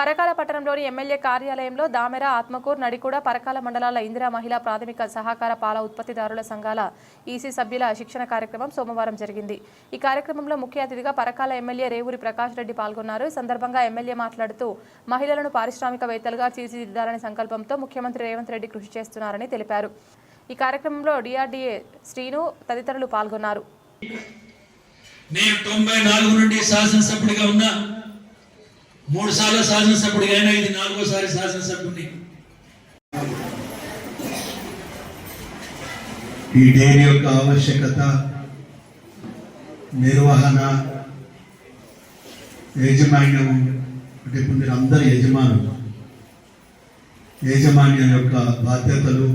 పరకాల పట్టణంలోని ఎమ్మెల్యే కార్యాలయంలో దామెర ఆత్మకూర్ నడికూడ పరకాల మండలాల ఇందిరా మహిళా ప్రాథమిక సహకార పాల ఉత్పత్తిదారుల సంఘాల ఈసీ సభ్యుల శిక్షణ కార్యక్రమం సోమవారం జరిగింది. ఈ కార్యక్రమంలో ముఖ్య అతిథిగా పరకాల ఎమ్మెల్యే రేవూరి ప్రకాష్ రెడ్డి పాల్గొన్నారు. ఈ సందర్భంగా ఎమ్మెల్యే మాట్లాడుతూ మహిళలను పారిశ్రామికవేత్తలుగా తీర్చిదిద్దాలనే సంకల్పంతో ముఖ్యమంత్రి రేవంత్ రెడ్డి కృషి చేస్తున్నారని తెలిపారు. ఈ కార్యక్రమంలో డిఆర్డీఏ శ్రీను తదితరులు పాల్గొన్నారు. నేను తొంభై నాలుగు నుండి శాసనసభ్యుడిగా ఉన్నా మూడు సార్లు శాసనసభ్యుడిగా అయినా ఇది నాలుగోసారి శాసనసభ్యుడిని. ఈ డైరీ యొక్క ఆవశ్యకత నిర్వహణ యాజమాన్యం అంటే ఇప్పుడు మీరు అందరు యజమానులు. యాజమాన్యం యొక్క బాధ్యతలు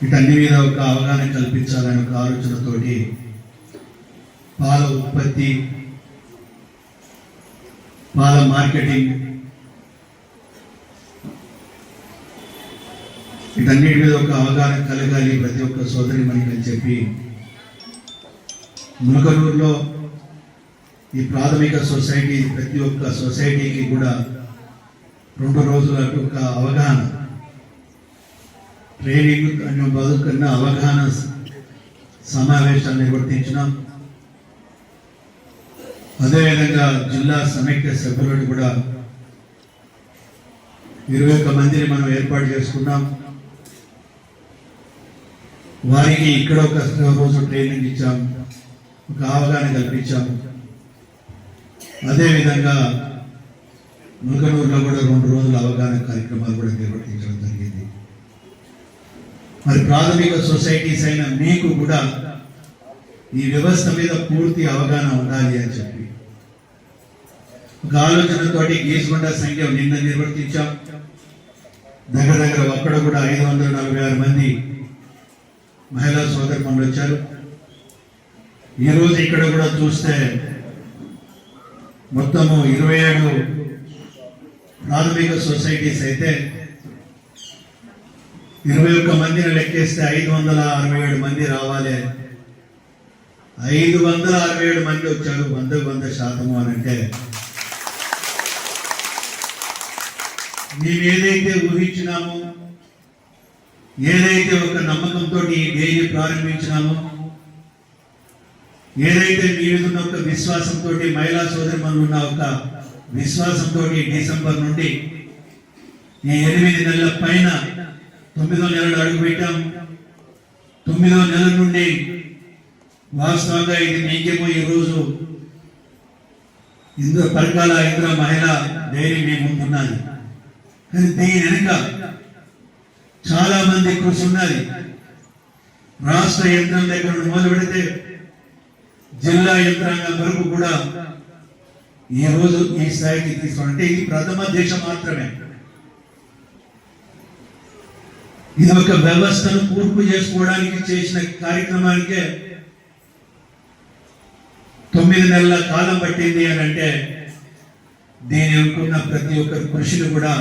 వీటన్ని మీద ఒక అవగాహన కల్పించాలనే ఒక ఆలోచనతోటి పాల ఉత్పత్తి పాల మార్కెటింగ్ వీటన్నిటి మీద ఒక అవగాహన కలగాలి ప్రతి ఒక్క సోదరి మనకి అని చెప్పి మునకనూరులో ఈ ప్రాథమిక సొసైటీ ప్రతి ఒక్క సొసైటీకి కూడా రెండు రోజుల ఒక అవగాహన ట్రైనింగ్ అనే బదుకన్నా అవగాహన సమావేశాలు నిర్వర్తించినాం అదేవిధంగా జిల్లా సమైక్య సభ్యులను కూడా ఇరవై ఒక్క మందిని మనం ఏర్పాటు చేసుకున్నాం. వారికి ఇక్కడ ఒక రోజు ట్రైనింగ్ ఇచ్చాం ఒక అవగాహన కల్పించాము అదేవిధంగా మునకనూరులో కూడా రెండు రోజుల అవగాహన కార్యక్రమాలు కూడా నిర్వర్తించడం జరిగింది. మరి ప్రాథమిక సొసైటీస్ అయిన మీకు కూడా ఈ వ్యవస్థ మీద పూర్తి అవగాహన ఉండాలి అని చెప్పి. ఒక ఆలోచనతోటి గీసుకొండ సంఖ్య నిన్న నిర్వర్తించాం. దగ్గర దగ్గర ఒక్కడ కూడా ఐదు వందల నలభై ఆరు మంది మహిళా సోదరులు వచ్చారు. ఈరోజు ఇక్కడ కూడా చూస్తే మొత్తము ఇరవై ఏడు ప్రాథమిక సొసైటీస్ అయితే ఇరవై ఒక్క మందిని లెక్కేస్తే ఐదు వందల అరవై ఏడు మంది రావాలి ఐదు వందల అరవై ఏడు మంది వచ్చారు. వందకు వంద శాతము అని అంటే మేము ఏదైతే ఊహించినామో ఏదైతే ఒక నమ్మకంతో ఈ ప్రారంభించినామో ఏదైతే మీ మీద ఉన్న ఒక విశ్వాసంతో మహిళా సోదరి ఉన్న ఒక విశ్వాసంతో డిసెంబర్ నుండి ఈ ఎనిమిది నెలల పైన తొమ్మిదో నెలలు అడుగు పెట్టాం తొమ్మిదో నెలల నుండి వాస్తవంగా ఇది మీకేమో ఈరోజు ఇంద్ర పరికాల ఇంద్ర మహిళ డైరీ మీ ముందున్నది కానీ దీని వెనుక చాలా మంది కృషి ఉన్నది. రాష్ట్ర యంత్రం దగ్గర మొదలు పెడితే జిల్లా యంత్రాంగం వరకు కూడా ఈ రోజు ఈ స్థాయికి తీసుకోవాలంటే ఇది ప్రథమ దేశం మాత్రమే. ఇది ఒక వ్యవస్థను పూర్పు చేసుకోవడానికి చేసిన కార్యక్రమానికే తొమ్మిది నెలల కాలం పట్టింది అని అంటే దీని అనుకున్న ప్రతి ఒక్కరి కృషిని కూడా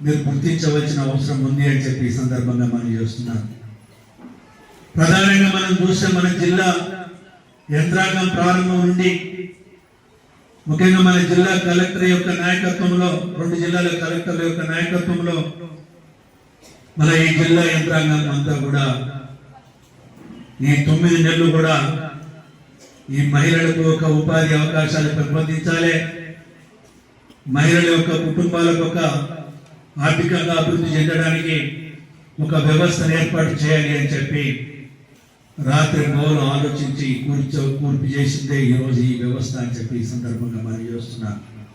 మీరు గుర్తించవలసిన అవసరం ఉంది అని చెప్పి ఈ సందర్భంగా మనం చేస్తున్నాం. ప్రధానంగా మనం చూస్తే మన జిల్లా యంత్రాంగం ప్రారంభం నుండి ముఖ్యంగా మన జిల్లా కలెక్టర్ యొక్క నాయకత్వంలో రెండు జిల్లాల కలెక్టర్ల యొక్క నాయకత్వంలో మన ఈ జిల్లా యంత్రాంగం అంతా కూడా ఈ తొమ్మిది నెలలు కూడా ఈ మహిళలకు ఒక ఉపాధి అవకాశాలు పెంపొందించాలి. మహిళల యొక్క కుటుంబాలకు ఒక ఆర్థికంగా అభివృద్ధి చెందడానికి ఒక వ్యవస్థను ఏర్పాటు చేయాలి అని చెప్పి రాత్రి మౌలు ఆలోచించి కూర్చో కూర్పు చేసిందే ఈరోజు ఈ వ్యవస్థ అని చెప్పి ఈ సందర్భంగా మనం చేస్తున్నాను